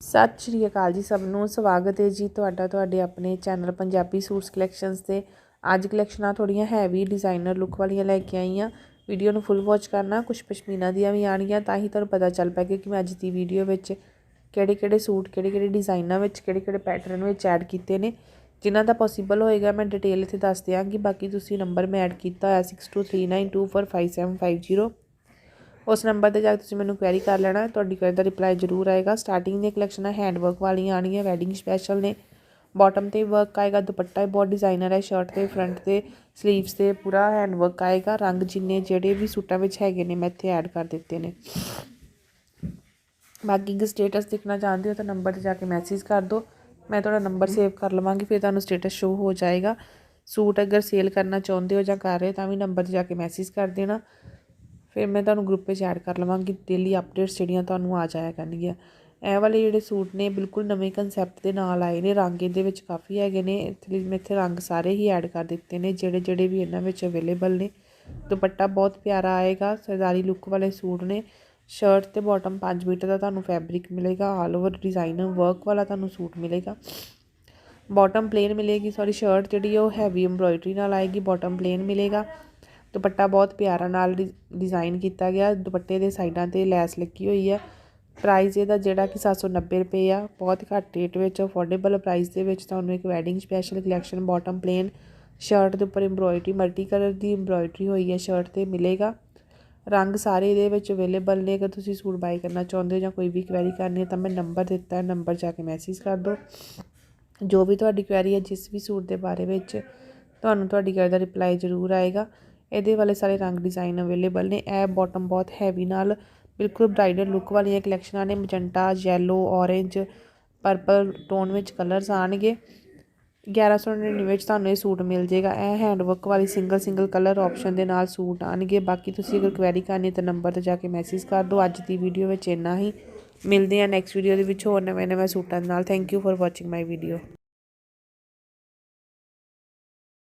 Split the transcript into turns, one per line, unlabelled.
ਸਤਿ ਸ਼੍ਰੀ ਅਕਾਲ ਜੀ ਸਭ ਨੂੰ, ਸਵਾਗਤ ਹੈ ਜੀ ਤੁਹਾਡਾ ਤੁਹਾਡੇ ਆਪਣੇ ਚੈਨਲ ਪੰਜਾਬੀ ਸੂਟਸ ਕਲੈਕਸ਼ਨਸ ਤੇ। ਅੱਜ ਕਲੈਕਸ਼ਨਾਂ ਥੋੜੀਆਂ ਹੈਵੀ ਡਿਜ਼ਾਈਨਰ ਲੁੱਕ ਵਾਲੀਆਂ ਲੈ ਕੇ ਆਈ ਹਾਂ। ਵੀਡੀਓ ਨੂੰ ਫੁੱਲ ਵਾਚ ਕਰਨਾ ਕੁਝ ਪਸ਼ਮੀਨਾ ਦੀਆਂ ਵੀ ਆਣਗੀਆਂ ਤਾਂ ਹੀ ਤੁਹਾਨੂੰ ਪਤਾ ਚੱਲ ਪਾਏਗਾ ਕਿ ਮੈਂ ਅੱਜ ਦੀ ਵੀਡੀਓ ਵਿੱਚ ਕਿਹੜੇ ਕਿਹੜੇ ਸੂਟ ਕਿਹੜੇ ਕਿਹੜੇ ਡਿਜ਼ਾਈਨਾਂ ਵਿੱਚ ਕਿਹੜੇ ਕਿਹੜੇ ਪੈਟਰਨ ਵਿੱਚ ਐਡ ਕੀਤੇ ਨੇ। ਜਿਨ੍ਹਾਂ ਦਾ ਪੋਸੀਬਲ ਹੋਏਗਾ ਮੈਂ ਡਿਟੇਲ ਇੱਥੇ ਦੱਸ ਦਿਆਂਗੀ, ਬਾਕੀ ਤੁਸੀਂ ਨੰਬਰ ਮੈਂ ਐਡ ਕੀਤਾ ਹੋਇਆ 6239245750 ਉਸ ਨੰਬਰ ਤੇ ਜਾ ਕੇ ਤੁਸੀਂ ਮੈਨੂੰ ਕੁਐਰੀ ਕਰ ਲੈਣਾ, ਤੁਹਾਡੀ ਕੁਐਰੀ ਦਾ ਰਿਪਲਾਈ ਜ਼ਰੂਰ ਆਏਗਾ। ਸਟਾਰਟਿੰਗ ਦੀਆਂ ਕਲੈਕਸ਼ਨਾਂ ਹੈਂਡ ਵਰਕ ਵਾਲੀਆਂ ਆਣੀਆਂ ਵੈਡਿੰਗ ਸਪੈਸ਼ਲ ਨੇ। ਬਾਟਮ ਤੇ ਵਰਕ ਆਏਗਾ, ਦੁਪੱਟਾ ਵੀ ਬਹੁਤ ਡਿਜ਼ਾਈਨਰ ਹੈ ਸ਼ਰਟ ਤੇ ਫਰੰਟ ਤੇ 슬ੀਵਸ ਤੇ ਪੂਰਾ ਹੈਂਡ ਵਰਕ ਆਏਗਾ। ਰੰਗ ਜਿੰਨੇ ਜਿਹੜੇ ਵੀ ਸੂਟਾਂ ਵਿੱਚ ਹੈਗੇ ਨੇ, ਮੈਂ ਇੱਥੇ ਐਡ ਕਰ ਦਿੱਤੇ ਨੇ। ਬਾਕੀ ਅਗਰ ਸਟੇਟਸ ਦੇਖਣਾ ਚਾਹੁੰਦੇ ਹੋ ਤਾਂ ਨੰਬਰ ਤੇ ਜਾ ਕੇ ਮੈਸੇਜ ਕਰ ਦਿਓ। ਮੈਂ ਤੁਹਾਡਾ ਨੰਬਰ ਸੇਵ ਕਰ ਲਵਾਂਗੀ, ਫਿਰ ਤੁਹਾਨੂੰ ਸਟੇਟਸ ਸ਼ੋ ਹੋ ਜਾਏਗਾ। ਸੂਟ ਅਗਰ ਸੇਲ ਕਰਨਾ ਚਾਹੁੰਦੇ ਹੋ ਜਾਂ ਕਰ ਰਹੇ ਤਾਂ ਵੀ ਨੰਬਰ ਤੇ ਜਾ ਕੇ ਮੈਸੇਜ ਕਰ ਦੇਣਾ। ਫਿਰ ਮੈਂ ਤੁਹਾਨੂੰ ਗਰੁੱਪ ਵਿੱਚ ਐਡ ਕਰ ਲਵਾਂਗੀ ਡੇਲੀ ਅਪਡੇਟਸ ਜਿਹੜੀਆਂ ਤੁਹਾਨੂੰ ਆ ਜਾਇਆ ਕਰਨਗੀਆਂ। ਇਹ ਵਾਲੇ ਜਿਹੜੇ ਸੂਟ ਨੇ, ਬਿਲਕੁਲ ਨਵੇਂ ਕਨਸੈਪਟ ਦੇ ਨਾਲ ਆਏ ਨੇ, ਰੰਗ ਇਹਦੇ ਵਿੱਚ ਕਾਫੀ ਹੈਗੇ ਨੇ। ਇੱਥੇ ਮੈਂ ਇੱਥੇ ਰੰਗ ਸਾਰੇ ਹੀ ਐਡ ਕਰ ਦਿੱਤੇ ਨੇ, ਜਿਹੜੇ ਜਿਹੜੇ ਵੀ ਇਹਨਾਂ ਵਿੱਚ ਅਵੇਲੇਬਲ ਨੇ। ਦੁਪੱਟਾ ਬਹੁਤ ਪਿਆਰਾ ਆਏਗਾ, ਸਰਦਾਰੀ ਲੁੱਕ ਵਾਲੇ ਸੂਟ ਨੇ। ਸ਼ਰਟ ਤੇ ਬਾਟਮ 5 ਮੀਟਰ ਦਾ ਤੁਹਾਨੂੰ ਫੈਬਰਿਕ ਮਿਲੇਗਾ ਆਲ ਓਵਰ ਡਿਜ਼ਾਈਨਰ ਵਰਕ ਵਾਲਾ ਤੁਹਾਨੂੰ ਸੂਟ ਮਿਲੇਗਾ। ਬਾਟਮ ਪਲੇਨ ਮਿਲੇਗੀ ਸੌਰੀ ਸ਼ਰਟ ਜਿਹੜੀ ਉਹ ਹੈਵੀ ਐਮਬ੍ਰੋਇਡਰੀ ਨਾਲ ਆਏਗੀ ਬਾਟਮ ਪਲੇਨ ਮਿਲੇਗਾ। ਦੁਪੱਟਾ ਬਹੁਤ ਪਿਆਰਾ ਨਾਲ ਡਿਜ਼ਾਈਨ ਕੀਤਾ ਗਿਆ। ਦੁਪੱਟੇ ਦੇ ਸਾਈਡਾਂ ਤੇ ਲੈਸ ਲੱਗੀ ਹੋਈ ਹੈ ਪ੍ਰਾਈਸ ਇਹਦਾ ਜਿਹੜਾ ਕਿ 790 ਰੁਪਏ ਆ, ਬਹੁਤ ਘੱਟ ਰੇਟ ਵਿੱਚ ਅਫੋਰਡੇਬਲ ਪ੍ਰਾਈਸ ਦੇ ਵਿੱਚ ਤੁਹਾਨੂੰ ਇੱਕ wedding special collection bottom plain shirt ਦੇ ਉੱਪਰ ਐਮਬ੍ਰੋਇਡਰੀ ਮਲਟੀ ਕਲਰ ਦੀ ਐਮਬ੍ਰੋਇਡਰੀ ਹੋਈ ਹੈ ਸ਼ਰਟ ਤੇ ਮਿਲੇਗਾ। ਰੰਗ ਸਾਰੇ ਇਹਦੇ ਵਿੱਚ ਅਵੇਲੇਬਲ ਨੇ। ਅਗਰ ਤੁਸੀਂ ਸੂਟ ਬਾਈ ਕਰਨਾ ਚਾਹੁੰਦੇ ਹੋ ਜਾਂ ਕੋਈ ਵੀ ਕੁਐਰੀ ਕਰਨੀ ਹੈ ਤਾਂ ਮੈਂ ਨੰਬਰ ਦਿੱਤਾ ਹੈ। ਨੰਬਰ ਜਾ ਕੇ ਮੈਸੇਜ ਕਰ ਦਿਓ। ਜੋ ਵੀ ਤੁਹਾਡੀ ਕੁਐਰੀ ਹੈ, ਜਿਸ ਵੀ ਸੂਟ ਦੇ ਬਾਰੇ ਵਿੱਚ ਤੁਹਾਨੂੰ ਤੁਹਾਡੀ ਕੁਐਰੀ ਦਾ ਰਿਪਲਾਈ ਜ਼ਰੂਰ ਆਏਗਾ। ਇਹਦੇ ਵਾਲੇ ਸਾਰੇ ਰੰਗ ਡਿਜ਼ਾਈਨ ਅਵੇਲੇਬਲ ਨੇ। ਇਹ ਬਾਟਮ ਬਹੁਤ ਹੈਵੀ ਨਾਲ ਬਿਲਕੁਲ ਬ੍ਰਾਈਡਲ ਲੁੱਕ ਵਾਲੀਆਂ ਕਲੈਕਸ਼ਨਾਂ ਨੇ। Magenta yellow orange purple tone ਵਿੱਚ ਕਲਰਸ ਆਣਗੇ। 1199 ਵਿੱਚ ਤੁਹਾਨੂੰ ਇਹ ਸੂਟ ਮਿਲ ਜਾਏਗਾ। ਇਹ ਹੈਂਡਵਰਕ ਵਾਲੀ ਸਿੰਗਲ ਸਿੰਗਲ ਕਲਰ ਆਪਸ਼ਨ ਦੇ ਨਾਲ ਸੂਟ ਆਣਗੇ। ਬਾਕੀ ਤੁਸੀਂ ਅਗਰ ਕੁਐਰੀ ਕਰਨੀ ਤਾਂ ਨੰਬਰ ਤੇ ਜਾ ਕੇ ਮੈਸੇਜ ਕਰ ਦਿਓ। ਅੱਜ ਦੀ ਵੀਡੀਓ ਵਿੱਚ ਇੰਨਾ ਹੀ। ਮਿਲਦੇ ਆ ਨੈਕਸਟ ਵੀਡੀਓ ਦੇ ਵਿੱਚ ਹੋਰ ਨਵੇਂ ਨਵੇਂ ਸੂਟਾਂ ਦੇ ਨਾਲ। Thank you for watching my video